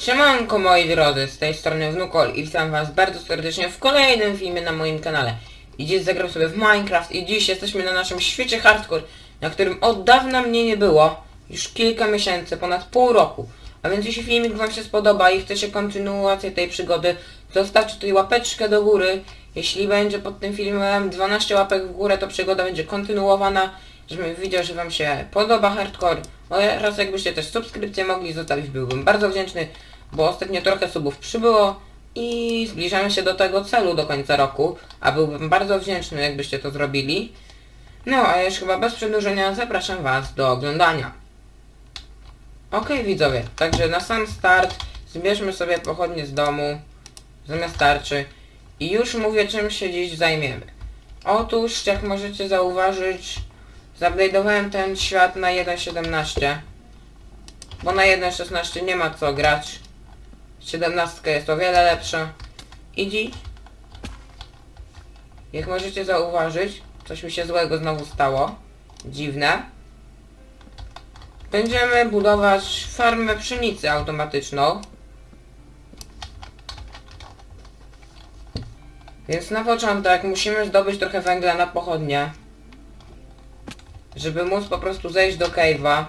Siemanko moi drodzy, z tej strony Wnukol i witam was bardzo serdecznie w kolejnym filmie na moim kanale. I dziś zagram sobie w Minecraft i dziś jesteśmy na naszym świecie hardcore, na którym od dawna mnie nie było, już kilka miesięcy, ponad pół roku. A więc jeśli filmik wam się spodoba i chcecie kontynuację tej przygody, zostawcie tutaj łapeczkę do góry. Jeśli będzie pod tym filmem 12 łapek w górę, to przygoda będzie kontynuowana, żebym widział, że wam się podoba hardcore. Oraz jakbyście też subskrypcję mogli zostawić, byłbym bardzo wdzięczny, bo ostatnio trochę subów przybyło i zbliżamy się do tego celu do końca roku, a byłbym bardzo wdzięczny, jakbyście to zrobili. No, a już chyba bez przedłużenia zapraszam was do oglądania. Okej widzowie, także na sam start zbierzmy sobie pochodnie z domu, zamiast tarczy i już mówię czym się dziś zajmiemy. Otóż, jak możecie zauważyć, zupdate'owałem ten świat na 1.17, bo na 1.16 nie ma co grać. 17 jest o wiele lepsza. I dziś, jak możecie zauważyć, coś mi się złego znowu stało. Dziwne. Będziemy budować farmę pszenicy automatyczną. Więc na początek musimy zdobyć trochę węgla na pochodnie. Żeby móc po prostu zejść do cave'a.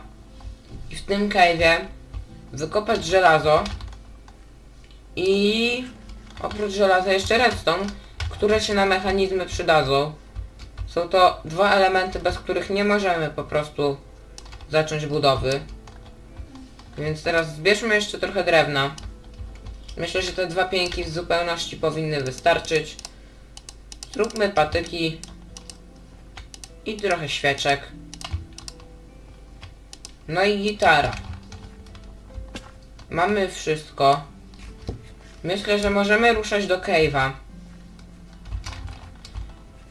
I w tym cave'ie wykopać żelazo. I oprócz żelaza jeszcze redstone, które się na mechanizmy przydadzą. Są to dwa elementy, bez których nie możemy po prostu zacząć budowy. Więc teraz zbierzmy jeszcze trochę drewna. Myślę, że te dwa pięki w zupełności powinny wystarczyć. Zróbmy patyki i trochę świeczek. No i gitara. Mamy wszystko. Myślę, że możemy ruszać do cave'a.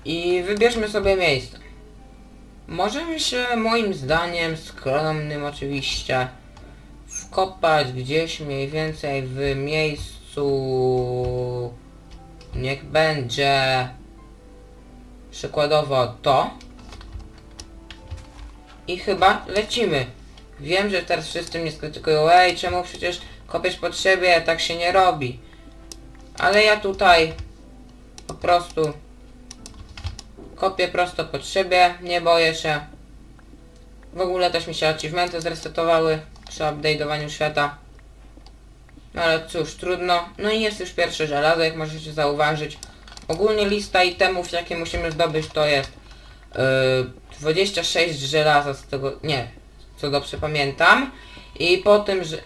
I wybierzmy sobie miejsce. Możemy się moim zdaniem, skromnym oczywiście, wkopać gdzieś mniej więcej w miejscu... Niech będzie... Przykładowo to. I chyba lecimy. Wiem, że teraz wszyscy mnie skrytykują, ej, czemu przecież kopiesz pod siebie, tak się nie robi. Ale ja tutaj po prostu kopię prosto pod siebie, nie boję się. W ogóle też mi się achievementy zresetowały przy update'owaniu świata. No ale cóż, trudno. No i jest już pierwsze żelazo, jak możecie zauważyć. Ogólnie lista itemów, jakie musimy zdobyć, to jest yy, 26 żelaza z tego... nie, co dobrze pamiętam. I po tym, że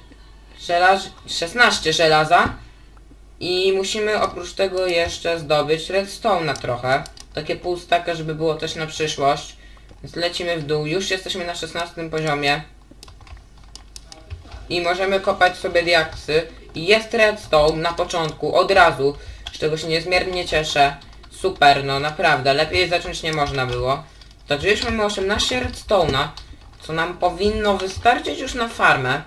żelaz... 16 żelaza. I musimy oprócz tego jeszcze zdobyć redstone'a trochę. Takie pół żeby było też na przyszłość. Więc lecimy w dół. Już jesteśmy na 16 poziomie. I możemy kopać sobie diaksy. I jest redstone na początku, od razu. Z czego się niezmiernie cieszę. Super, no naprawdę. Lepiej zacząć nie można było. Także już mamy 18 redstone'a. Co nam powinno wystarczyć już na farmę.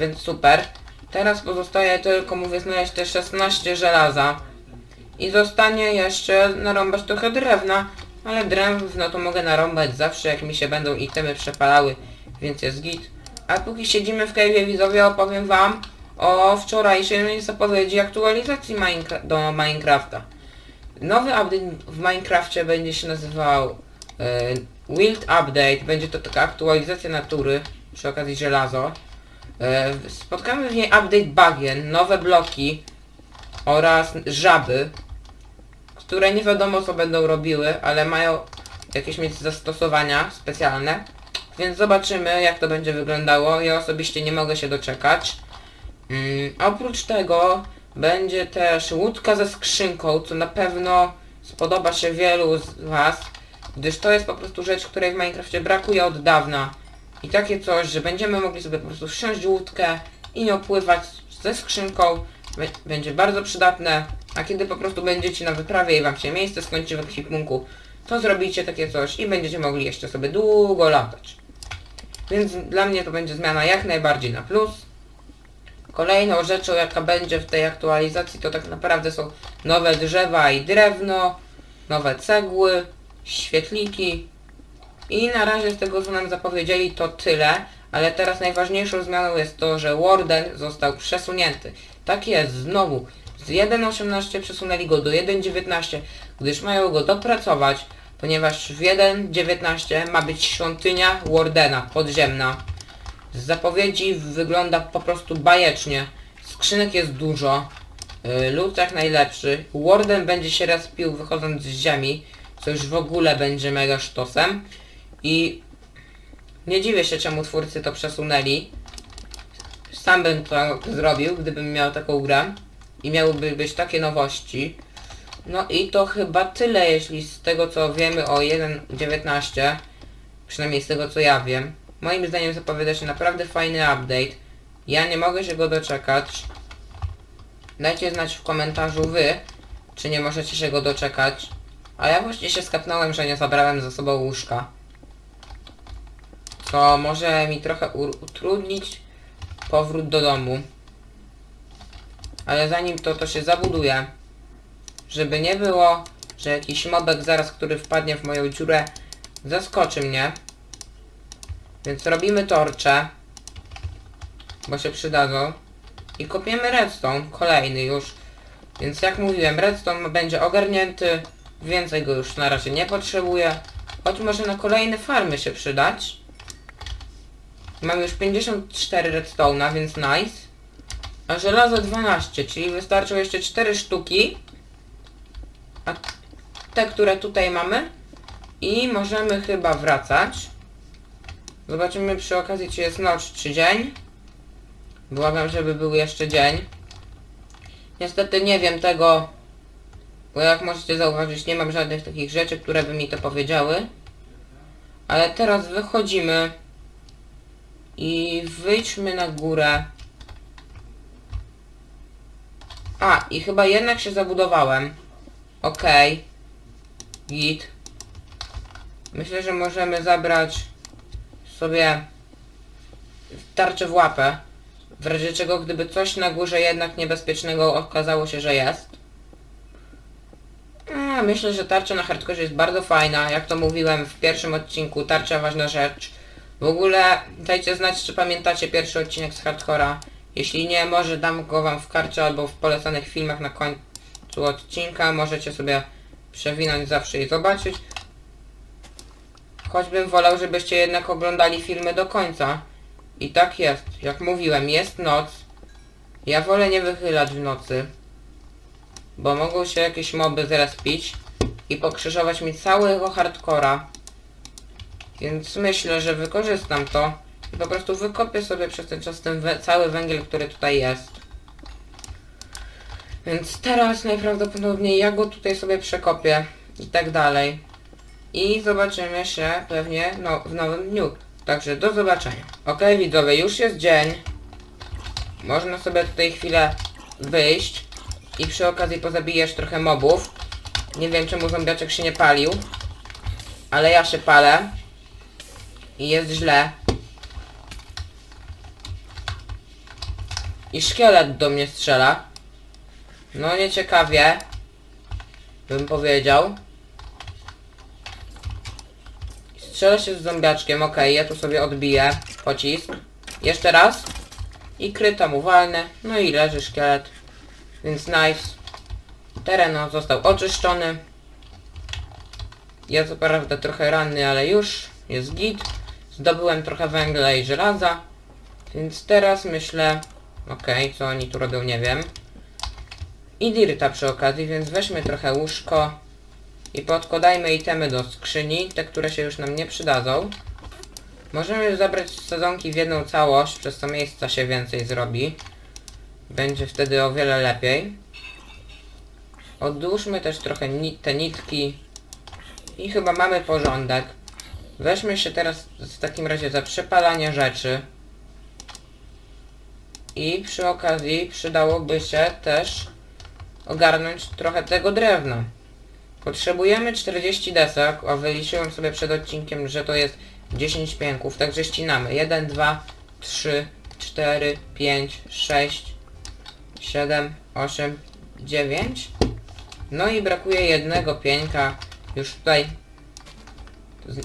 Więc super. Teraz pozostaje tylko, mówię, znaleźć te 16 żelaza. I zostanie jeszcze narąbać trochę drewna. Ale drewno to mogę narąbać zawsze, jak mi się będą itemy przepalały. Więc jest git. A póki siedzimy w cave'ie widzowie, opowiem wam o wczorajszej zapowiedzi aktualizacji Minecra do Minecrafta. Nowy update w Minecrafcie będzie się nazywał e, Wild Update. Będzie to taka aktualizacja natury, przy okazji żelazo. E, spotkamy w niej update bagien, nowe bloki oraz żaby, które nie wiadomo co będą robiły, ale mają jakieś mieć zastosowania specjalne. Więc zobaczymy jak to będzie wyglądało. Ja osobiście nie mogę się doczekać. Mm, oprócz tego będzie też łódka ze skrzynką, co na pewno spodoba się wielu z Was, gdyż to jest po prostu rzecz, której w Minecrafcie brakuje od dawna. I takie coś, że będziemy mogli sobie po prostu wsiąść łódkę i nie opływać ze skrzynką, będzie bardzo przydatne. A kiedy po prostu będziecie na wyprawie i Wam się miejsce skończy w ekwipunku, to zrobicie takie coś i będziecie mogli jeszcze sobie długo latać. Więc dla mnie to będzie zmiana jak najbardziej na plus. Kolejną rzeczą jaka będzie w tej aktualizacji to tak naprawdę są nowe drzewa i drewno, nowe cegły, świetliki i na razie z tego co nam zapowiedzieli to tyle, Ale teraz najważniejszą zmianą jest to, że Warden został przesunięty. Tak jest, znowu. Z 1.18 przesunęli go do 1.19, gdyż mają go dopracować, ponieważ w 1.19 ma być świątynia Wardena, podziemna. Z zapowiedzi wygląda po prostu bajecznie. Skrzynek jest dużo. Yy, lód jak najlepszy. Warden będzie się respił wychodząc z ziemi, co już w ogóle będzie mega sztosem. I nie dziwię się czemu twórcy to przesunęli. Sam bym to zrobił, gdybym miał taką grę. I miałyby być takie nowości. No i to chyba tyle, jeśli z tego co wiemy o 1.19. Przynajmniej z tego co ja wiem. Moim zdaniem zapowiada się naprawdę fajny update. Ja nie mogę się go doczekać. Dajcie znać w komentarzu wy, czy nie możecie się go doczekać. A ja właśnie się skapnąłem, że nie zabrałem ze sobą łóżka. Co może mi trochę utrudnić powrót do domu. Ale zanim to, to się zabuduje. Żeby nie było, że jakiś mobek zaraz, który wpadnie w moją dziurę, zaskoczy mnie. Więc robimy torcze. Bo się przydadzą. I kopiemy redstone, kolejny już. Więc jak mówiłem, redstone będzie ogarnięty. Więcej go już na razie nie potrzebuję. Choć może na kolejne farmy się przydać. Mam już 54 redstone'a, więc nice. A żelazo 12, czyli wystarczą jeszcze 4 sztuki. A te, które tutaj mamy. I możemy chyba wracać. Zobaczymy przy okazji, czy jest noc, czy dzień. Błagam, żeby był jeszcze dzień. Niestety nie wiem tego, bo jak możecie zauważyć, nie mam żadnych takich rzeczy, które by mi to powiedziały. Ale teraz wychodzimy i wyjdźmy na górę. A, i chyba jednak się zabudowałem. Okej. Git. Myślę, że możemy zabrać sobie tarczę w łapę. W razie czego, gdyby coś na górze jednak niebezpiecznego okazało się, że jest. A, myślę, że tarcza na hardkorze jest bardzo fajna. Jak to mówiłem w pierwszym odcinku, tarcza ważna rzecz. W ogóle dajcie znać, czy pamiętacie pierwszy odcinek z hardcora. Jeśli nie, może dam go wam w karcie albo w polecanych filmach na końcu odcinka. Możecie sobie przewinąć zawsze i zobaczyć. Choćbym wolał, żebyście jednak oglądali filmy do końca. I tak jest. Jak mówiłem, jest noc. Ja wolę nie wychylać w nocy. Bo mogą się jakieś moby zrespić i pokrzyżować mi całego hardcora. Więc myślę, że wykorzystam to i po prostu wykopię sobie przez ten czas ten cały węgiel, który tutaj jest. Więc teraz najprawdopodobniej ja go tutaj sobie przekopię i tak dalej. I zobaczymy się pewnie no, w nowym dniu. Także do zobaczenia. Ok widzowie, już jest dzień. Można sobie tutaj chwilę wyjść i przy okazji pozabijać trochę mobów. Nie wiem czemu zombiaczek się nie palił. Ale ja się palę. I jest źle. I szkielet do mnie strzela. No nieciekawie. Bym powiedział. Strzelę się z zombiaczkiem, okej, ja tu sobie odbiję pocisk. Jeszcze raz. I kryto mu walnę. No i leży szkielet. Więc nice. Teren został oczyszczony. Ja co prawda trochę ranny, ale już jest git. Zdobyłem trochę węgla i żelaza. Więc teraz myślę... Okej, co oni tu robią, nie wiem. I dirta przy okazji, więc weźmy trochę łóżko. I podkładajmy itemy do skrzyni, te które się już nam nie przydadzą. Możemy zabrać sezonki w jedną całość, przez co miejsca się więcej zrobi. Będzie wtedy o wiele lepiej. Odłóżmy też trochę ni te nitki. I chyba mamy porządek. Weźmy się teraz w takim razie za przepalanie rzeczy. I przy okazji przydałoby się też ogarnąć trochę tego drewna. Potrzebujemy 40 desek, a wyliczyłem sobie przed odcinkiem, że to jest 10 pięków, także ścinamy. 1, 2, 3, 4, 5, 6, 7, 8, 9. No i brakuje jednego pieńka. Już tutaj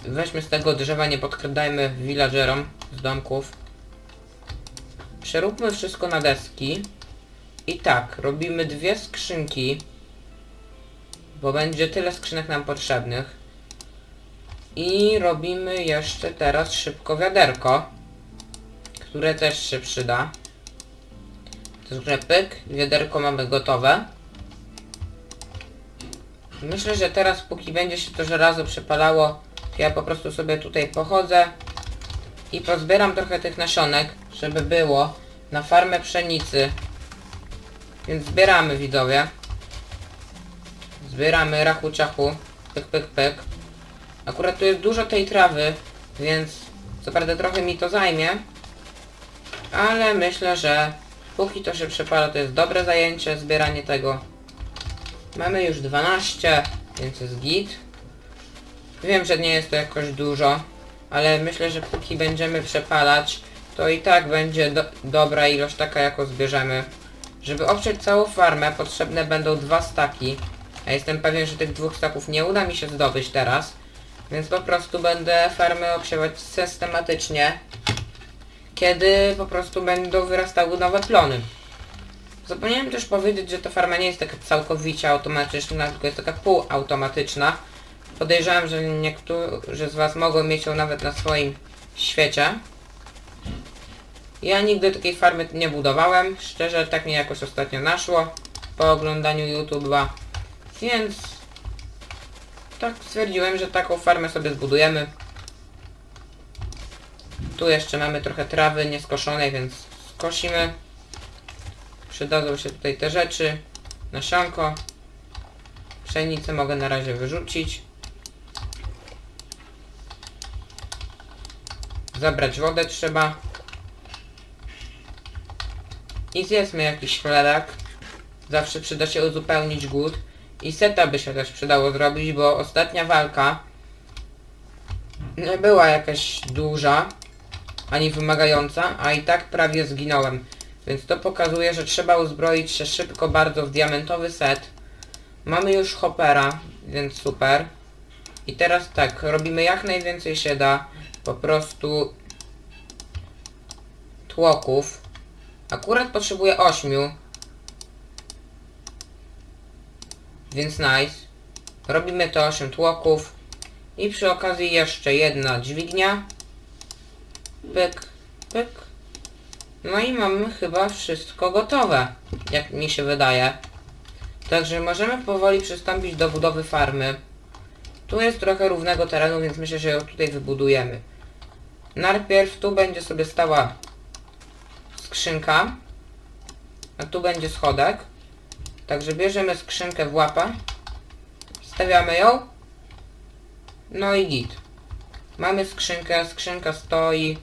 weźmy z tego drzewa, nie podkradajmy villagerom. z domków. Przeróbmy wszystko na deski. I tak, robimy dwie skrzynki. Bo będzie tyle skrzynek nam potrzebnych. I robimy jeszcze teraz szybko wiaderko. Które też się przyda. Także pyk, wiaderko mamy gotowe. Myślę, że teraz póki będzie się to żelazo przepalało, to ja po prostu sobie tutaj pochodzę i pozbieram trochę tych nasionek, żeby było na farmę pszenicy. Więc zbieramy widzowie. Zbieramy rachu czachu. Pyk, pyk, pyk. Akurat tu jest dużo tej trawy, więc co prawda trochę mi to zajmie. Ale myślę, że póki to się przepala, to jest dobre zajęcie, zbieranie tego. Mamy już 12, więc jest git. Wiem, że nie jest to jakoś dużo, ale myślę, że póki będziemy przepalać, to i tak będzie do dobra ilość taka, jaką zbierzemy. Żeby obciąć całą farmę, potrzebne będą dwa staki. A jestem pewien, że tych dwóch staków nie uda mi się zdobyć teraz. Więc po prostu będę farmę obsiewać systematycznie, kiedy po prostu będą wyrastały nowe plony. Zapomniałem też powiedzieć, że ta farma nie jest taka całkowicie automatyczna, tylko jest taka półautomatyczna. Podejrzewam, że niektórzy z Was mogą mieć ją nawet na swoim świecie. Ja nigdy takiej farmy nie budowałem, szczerze tak mnie jakoś ostatnio naszło po oglądaniu YouTube'a, więc tak stwierdziłem, że taką farmę sobie zbudujemy. Tu jeszcze mamy trochę trawy nieskoszonej, więc skosimy. Przydadzą się tutaj te rzeczy. Nasionko. Pszenicę mogę na razie wyrzucić. Zabrać wodę trzeba. I zjedzmy jakiś chlebek. Zawsze przyda się uzupełnić głód. I seta by się też przydało zrobić, bo ostatnia walka nie była jakaś duża, ani wymagająca, a i tak prawie zginąłem. Więc to pokazuje, że trzeba uzbroić się szybko bardzo w diamentowy set. Mamy już hoppera, więc super. I teraz tak, robimy jak najwięcej się da. Po prostu tłoków. Akurat potrzebuję 8. Więc nice. Robimy to 8 tłoków. I przy okazji jeszcze jedna dźwignia. Pyk, pyk. No i mamy chyba wszystko gotowe, jak mi się wydaje. Także możemy powoli przystąpić do budowy farmy. Tu jest trochę równego terenu, więc myślę, że ją tutaj wybudujemy. Najpierw tu będzie sobie stała skrzynka, a tu będzie schodek. Także bierzemy skrzynkę w łapę, stawiamy ją, no i git. Mamy skrzynkę, skrzynka stoi.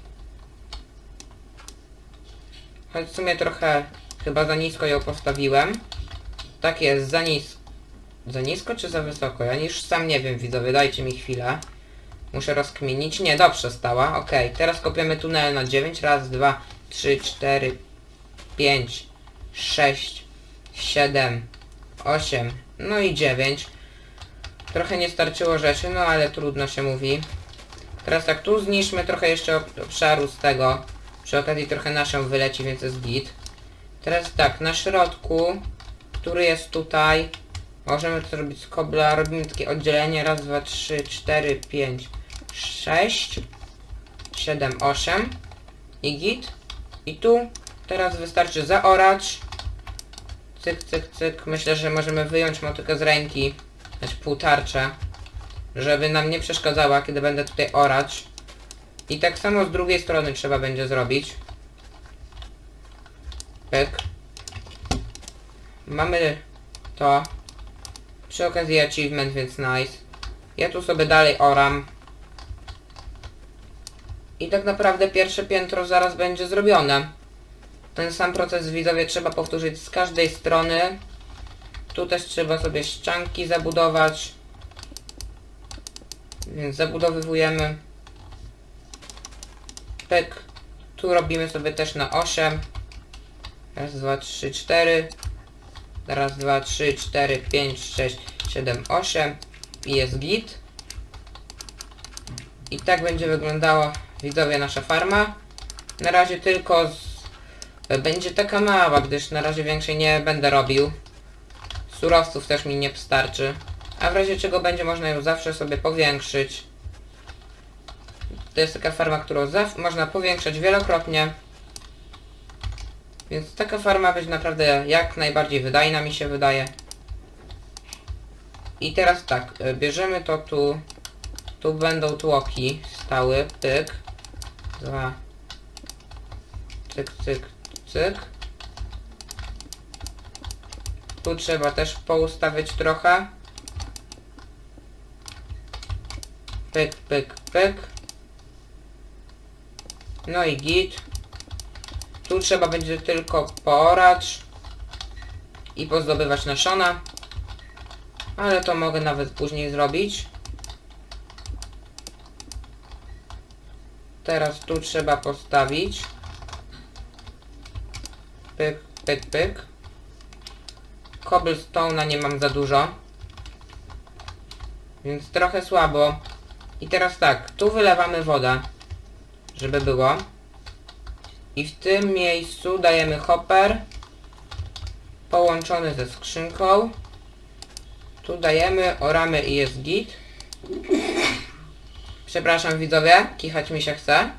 Choć w sumie trochę chyba za nisko ją postawiłem. Tak jest, za nisko. Za nisko czy za wysoko? Ja już sam nie wiem, widzowie, dajcie mi chwilę. Muszę rozkminić. Nie, dobrze stała. Ok, teraz kopiemy tunel na 9. Raz, dwa, trzy, cztery, pięć, sześć, siedem, osiem, no i dziewięć. Trochę nie starczyło rzeczy, no ale trudno się mówi. Teraz tak, tu zniszczmy trochę jeszcze ob- obszaru z tego. Przy okazji trochę naszą wyleci, więc jest git. Teraz tak, na środku, który jest tutaj, możemy to zrobić z kobla. Robimy takie oddzielenie. Raz, dwa, trzy, cztery, pięć, sześć, siedem, osiem. I git. I tu teraz wystarczy zaorać. Cyk, cyk, cyk. Myślę, że możemy wyjąć motykę z ręki. Znaczy półtarczę. Żeby nam nie przeszkadzała, kiedy będę tutaj orać. I tak samo z drugiej strony trzeba będzie zrobić. Pyk. Mamy to. Przy okazji achievement, więc nice. Ja tu sobie dalej oram. I tak naprawdę pierwsze piętro zaraz będzie zrobione. Ten sam proces widzowie trzeba powtórzyć z każdej strony. Tu też trzeba sobie ścianki zabudować. Więc zabudowywujemy. Pyk. Tu robimy sobie też na 8. Raz, dwa, trzy, cztery. Raz, dwa, trzy, cztery, pięć, sześć, siedem, osiem. I jest git. I tak będzie wyglądało widzowie nasza farma. Na razie tylko z... będzie taka mała, gdyż na razie większej nie będę robił. Surowców też mi nie wystarczy. A w razie czego będzie można ją zawsze sobie powiększyć. To jest taka farma, którą można powiększać wielokrotnie. Więc taka farma będzie naprawdę jak najbardziej wydajna mi się wydaje. I teraz tak, e, bierzemy to tu. Tu będą tłoki stały, pyk. Dwa. Cyk, cyk, cyk. Tu trzeba też poustawiać trochę. Pyk, pyk, pyk. No i git. Tu trzeba będzie tylko poorać i pozdobywać nasiona. Ale to mogę nawet później zrobić. Teraz tu trzeba postawić. Pyk, pyk, pyk. Cobblestone'a nie mam za dużo. Więc trochę słabo. I teraz tak, tu wylewamy wodę, żeby było. I w tym miejscu dajemy hopper połączony ze skrzynką. Tu dajemy, oramy i jest git. Przepraszam widzowie, kichać mi się chce.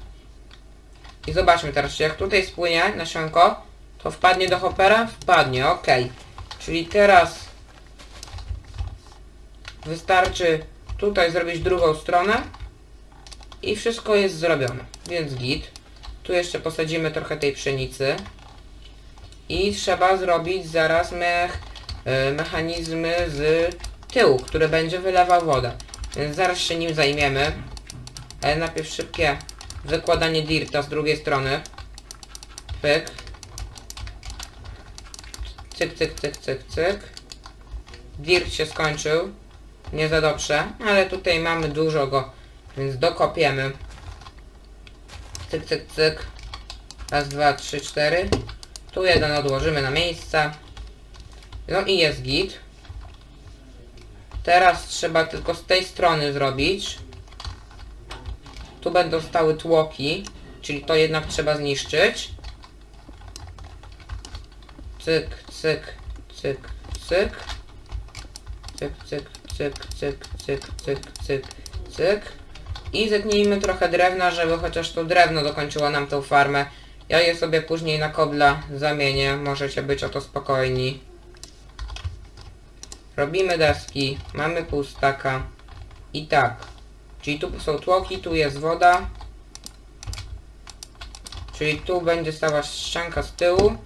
I zobaczmy teraz, czy jak tutaj spłynie nasionko, to wpadnie do hoppera? Wpadnie, ok. Czyli teraz wystarczy tutaj zrobić drugą stronę i wszystko jest zrobione, więc git. Tu jeszcze posadzimy trochę tej pszenicy i trzeba zrobić zaraz mech, e, mechanizmy z tyłu, który będzie wylewał wodę. Więc zaraz się nim zajmiemy. Ale najpierw szybkie wykładanie dirta z drugiej strony. Pyk. Cyk, cyk, cyk, cyk, cyk. Dirt się skończył. Nie za dobrze, ale tutaj mamy dużo go, więc dokopiemy. Cyk, cyk, cyk. Raz, dwa, trzy, cztery. Tu jeden odłożymy na miejsce. No i jest git. Teraz trzeba tylko z tej strony zrobić. Tu będą stały tłoki, czyli to jednak trzeba zniszczyć. Cyk, cyk, cyk, cyk. Cyk, cyk, cyk, cyk, cyk, cyk, cyk, cyk. I zetnijmy trochę drewna, żeby chociaż to drewno dokończyło nam tą farmę. Ja je sobie później na kobla zamienię, możecie być o to spokojni. Robimy deski, mamy pół staka. I tak. Czyli tu są tłoki, tu jest woda. Czyli tu będzie stała ścianka z tyłu,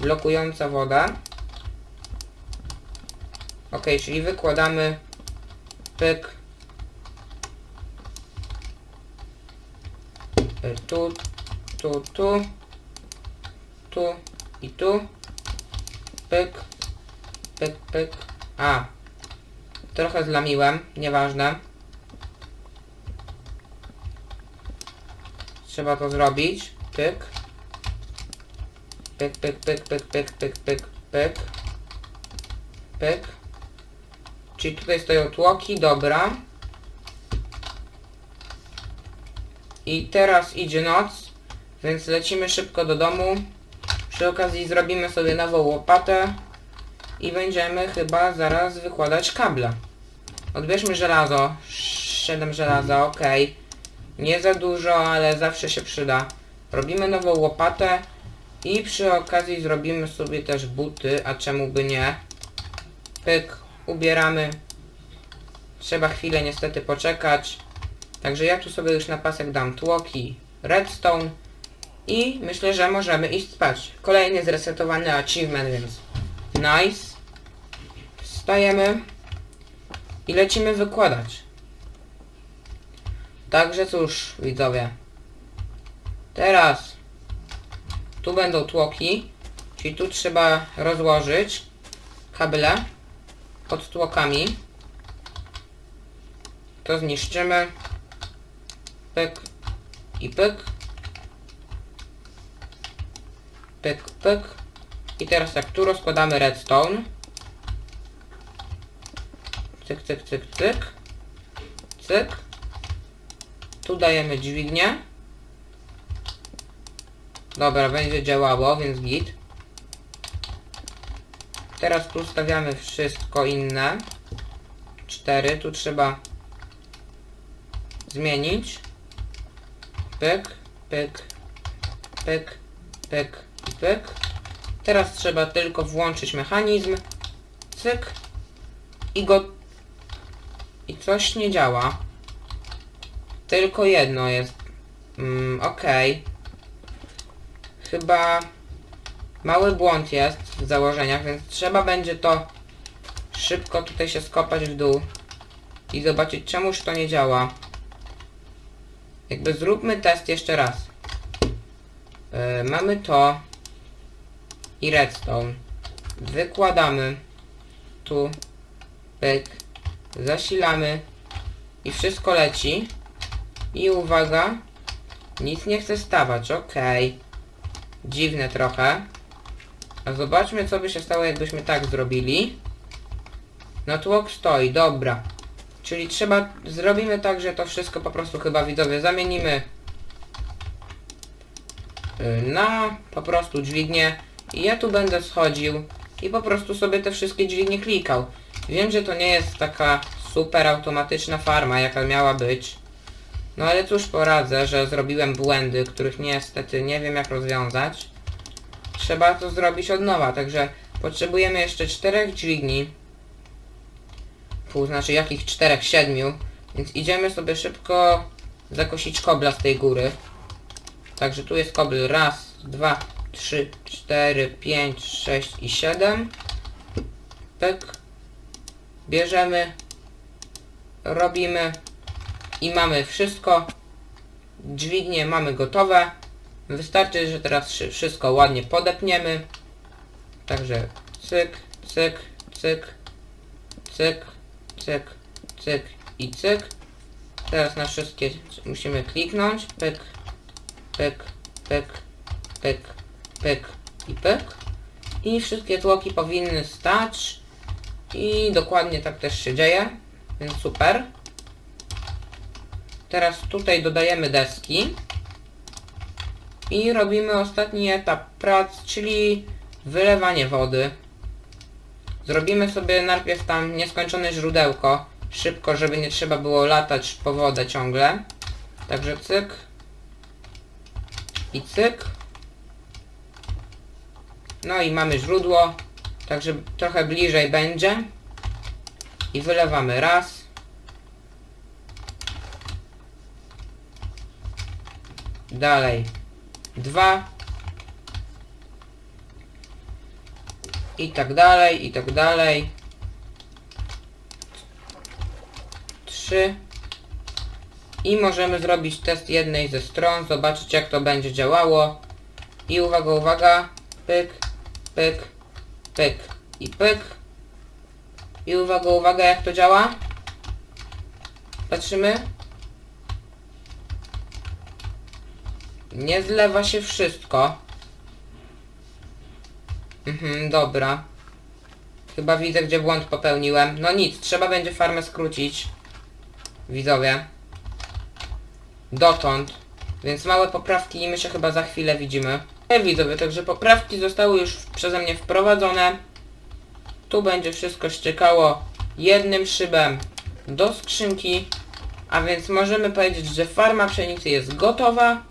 blokująca wodę. Ok, czyli wykładamy pyk. Tu, tu, tu, tu i tu. Pyk, pyk, pyk. A, trochę zlamiłem, nieważne. Trzeba to zrobić. Pyk. Pyk, pyk, pyk, pyk, pyk, pyk, pyk, pyk. Pyk. Czyli tutaj stoją tłoki, dobra. I teraz idzie noc, więc lecimy szybko do domu. Przy okazji zrobimy sobie nową łopatę i będziemy chyba zaraz wykładać kable. Odbierzmy żelazo. 7 żelaza, ok. Nie za dużo, ale zawsze się przyda. Robimy nową łopatę i przy okazji zrobimy sobie też buty, a czemu by nie. Pyk, ubieramy. Trzeba chwilę niestety poczekać. Także ja tu sobie już na pasek dam tłoki, redstone i myślę, że możemy iść spać. Kolejny zresetowany achievement, więc nice. Wstajemy i lecimy wykładać. Także cóż, widzowie. Teraz tu będą tłoki, czyli tu trzeba rozłożyć kable pod tłokami. To zniszczymy. Pyk i pyk. Pyk, pyk. I teraz jak tu rozkładamy redstone. Cyk, cyk, cyk, cyk. Cyk. Tu dajemy dźwignię. Dobra, będzie działało, więc git. Teraz tu stawiamy wszystko inne. Cztery, tu trzeba zmienić. Pyk, pyk, pyk, pyk pyk. Teraz trzeba tylko włączyć mechanizm. Cyk. I go... I coś nie działa. Tylko jedno jest. Mm, okej. Chyba mały błąd jest w założeniach, więc trzeba będzie to szybko tutaj się skopać w dół i zobaczyć czemuż to nie działa. Jakby zróbmy test jeszcze raz. Yy, mamy to i redstone. Wykładamy tu, pyk, zasilamy i wszystko leci. I uwaga, nic nie chce stawać, okej. Dziwne trochę. A zobaczmy co by się stało jakbyśmy tak zrobili. No tłok stoi, dobra. Czyli trzeba, zrobimy tak, że to wszystko po prostu chyba widzowie zamienimy y, na po prostu dźwignię i ja tu będę schodził i po prostu sobie te wszystkie dźwignie klikał. Wiem, że to nie jest taka super automatyczna farma, jaka miała być. No ale cóż poradzę, że zrobiłem błędy, których niestety nie wiem jak rozwiązać. Trzeba to zrobić od nowa, także potrzebujemy jeszcze czterech dźwigni. Pół, znaczy jakich czterech, siedmiu. Więc idziemy sobie szybko zakosić kobla z tej góry. Także tu jest kobl raz, dwa, trzy, cztery, pięć, sześć i siedem. Pyk. Bierzemy. Robimy. I mamy wszystko. Dźwignie mamy gotowe. Wystarczy, że teraz wszy- wszystko ładnie podepniemy. Także cyk, cyk, cyk, cyk, cyk, cyk i cyk. Teraz na wszystkie musimy kliknąć. Pyk, pyk, pyk, pyk, pyk i pyk. I wszystkie tłoki powinny stać. I dokładnie tak też się dzieje. Więc super. Teraz tutaj dodajemy deski. I robimy ostatni etap prac, czyli wylewanie wody. Zrobimy sobie najpierw tam nieskończone źródełko. Szybko, żeby nie trzeba było latać po wodę ciągle. Także cyk. I cyk. No i mamy źródło. Także trochę bliżej będzie. I wylewamy raz. Dalej. Dwa. I tak dalej, i tak dalej. Trzy. I możemy zrobić test jednej ze stron, zobaczyć jak to będzie działało. I uwaga, uwaga. Pyk, pyk, pyk i pyk. I uwaga, uwaga jak to działa. Patrzymy. Nie zlewa się wszystko. Mhm, dobra. Chyba widzę, gdzie błąd popełniłem. No nic, trzeba będzie farmę skrócić. Widzowie. Dotąd. Więc małe poprawki i my się chyba za chwilę widzimy. Nie widzowie, także poprawki zostały już przeze mnie wprowadzone. Tu będzie wszystko ściekało jednym szybem do skrzynki. A więc możemy powiedzieć, że farma pszenicy jest gotowa.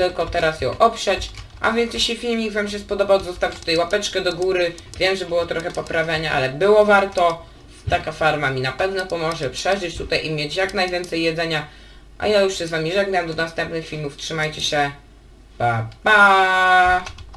Tylko teraz ją obsiać. A więc jeśli filmik Wam się spodobał, zostawcie tutaj łapeczkę do góry. Wiem, że było trochę poprawienia, ale było warto. Taka farma mi na pewno pomoże przeżyć tutaj i mieć jak najwięcej jedzenia. A ja już się z Wami żegnam. Do następnych filmów. Trzymajcie się. Pa, pa!